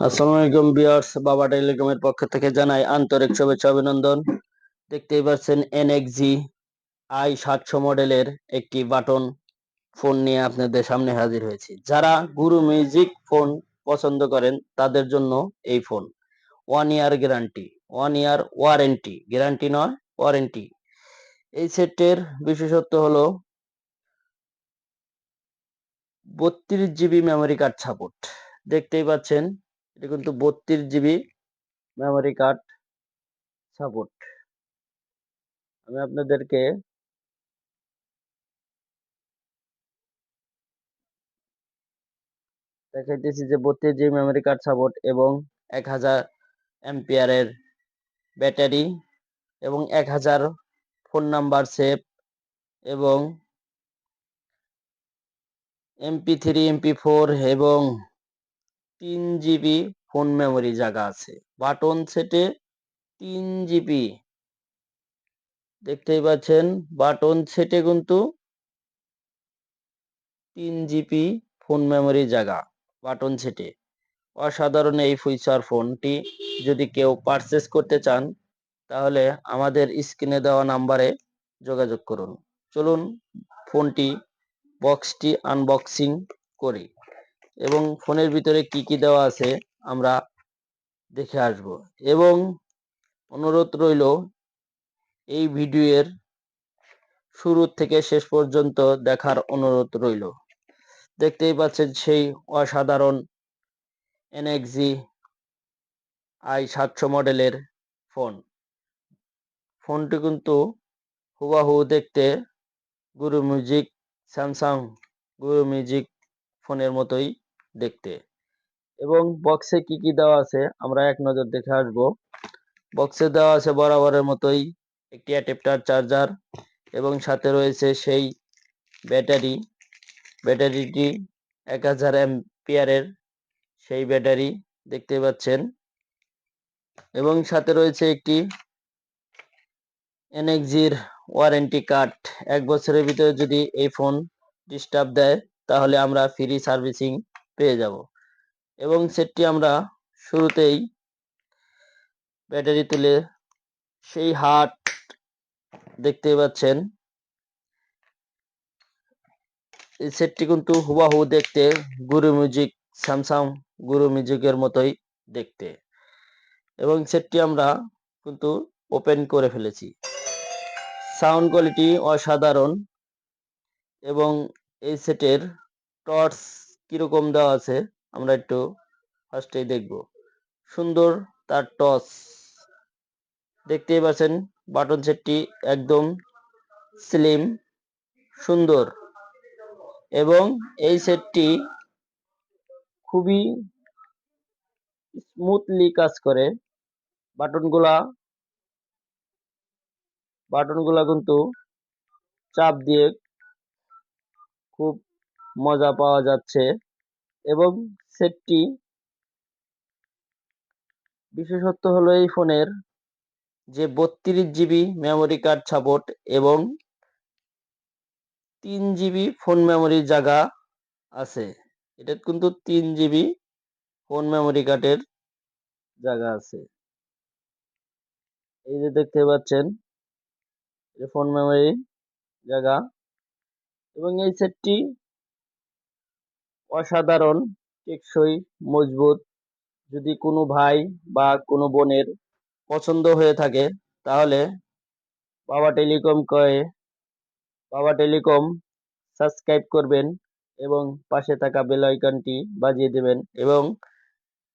আসসালামু আলাইকুম বিয়ার্স বাবা টেলিকমের পক্ষ থেকে জানাই আন্তরিক শুভেচ্ছা, অভিনন্দন। দেখতেই পাচ্ছেন এনএক্সজি আই সাতশো মডেলের একটি বাটন ফোন নিয়ে আপনাদের সামনে হাজির হয়েছি। যারা গুরু মিউজিক ফোন পছন্দ করেন, তাদের জন্য এই phone one year guarantee one year warranty guarantee নয় ওয়ারেন্টি এই সেটের বিশেষত্ব হলো বত্রিশ জিবি মেমোরি কার্ড সাপোর্ট দেখতেই পাচ্ছেন এটা কিন্তু বত্রিশ জিবি মেমোরি কার্ড সাপোর্ট আমি আপনাদেরকে দেখাইতেছি যে বত্রিশ জিবি মেমোরি কার্ড সাপোর্ট এবং এক হাজার এমপিয়ারের ব্যাটারি এবং এক হাজার ফোন নাম্বার সেভ এবং এমপি থ্রি এমপি ফোর এবং তিন জিবি ফোন মেমোরি জায়গা আছে। বাটন সেটে তিন জিবি। দেখতেই পাচ্ছেন, বাটন সেটে কিন্তু তিন জিবি ফোন মেমোরি জায়গা, বাটন সেটে। অসাধারণ এই ফিচার ফোনটি। যদি কেউ পারচেস করতে চান, তাহলে আমাদের স্ক্রিনে দেওয়া নাম্বারে যোগাযোগ করুন। চলুন ফোনটি বক্সটি আনবক্সিং করি। এবং ফোনের ভিতরে কি কি দেওয়া আছে আমরা দেখে আসব। এবং অনুরোধ রইল, এই ভিডিওর শুরু থেকে শেষ পর্যন্ত দেখার অনুরোধ রইল। দেখতেই পাচ্ছেন সেই অসাধারণ এনএক্সি আই সাতশো মডেলের ফোন। ফোনটি কিন্তু হুবাহু দেখতে গুরু মিউজিক, স্যামসাং গুরু মিউজিক ফোনের মতোই দেখতে। এবং বক্সে কি কি দেওয়া আছে, আমরা এক নজর দেখে আসব। বক্সে দেওয়া আছে বরাবরের মতোই একটি অ্যাডাপ্টার চার্জার এবং সাথে রয়েছে সেই ব্যাটারি। ব্যাটারিটি এক হাজার এমপিয়ারের সেই ব্যাটারি দেখতে পাচ্ছেন। এবং সাথে রয়েছে একটি এনএক্সির ওয়ারেন্টি কার্ড এক বছরের ভিতরে যদি এই ফোন ডিস্টার্ব দেয়, তাহলে আমরা ফ্রি সার্ভিসিং পেয়ে যাব। এবং সেটটি আমরা শুরুতেই ব্যাটারি তুলে সেই হাট দেখতে পাচ্ছেন। এই সেটটি কিন্তু হুবাহু দেখতে, গুরু মিউজিক, স্যামসাং গুরু মিউজিকের মতোই দেখতে। এবং সেটটি আমরা কিন্তু ওপেন করে ফেলেছি। সাউন্ড কোয়ালিটি অসাধারণ এবং এই সেটের টর্চ কীরকম দেওয়া আছে আমরা একটু ফার্স্টেই দেখব। সুন্দর তার টস দেখতেই পাচ্ছেন বাটন সেটটি একদম স্লিম সুন্দর। এবং এই সেটটি খুবই স্মুথলি কাজ করে। বাটনগুলা বাটনগুলা কিন্তু চাপ দিয়ে খুব মজা পাওয়া যাচ্ছে। এবং সেটটি বিশেষত্ব হলো এই ফোনের যে বত্রিশ জিবি মেমোরি কার্ড সাপোর্ট এবং তিন জিবি ফোন মেমোরির জায়গা আছে। এটা কিন্তু তিন জিবি ফোন মেমোরি কার্ডের জায়গা আছে। এই যে দেখতে পাচ্ছেন ফোন মেমোরি জায়গা এবং এই সেটটি অসাধারণ টেকসই, মজবুত, যদি কোনো ভাই বা কোনো বোনের পছন্দ হয়ে থাকে, তাহলে বাবা টেলিকম কয়ে, বাবা টেলিকম সাবস্ক্রাইব করবেন এবং পাশে থাকা বেল আইকনটি বাজিয়ে দেবেন এবং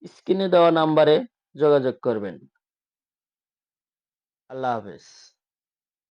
স্ক্রিনে দেওয়া নাম্বারে যোগাযোগ করবেন। আল্লাহ হাফেজ।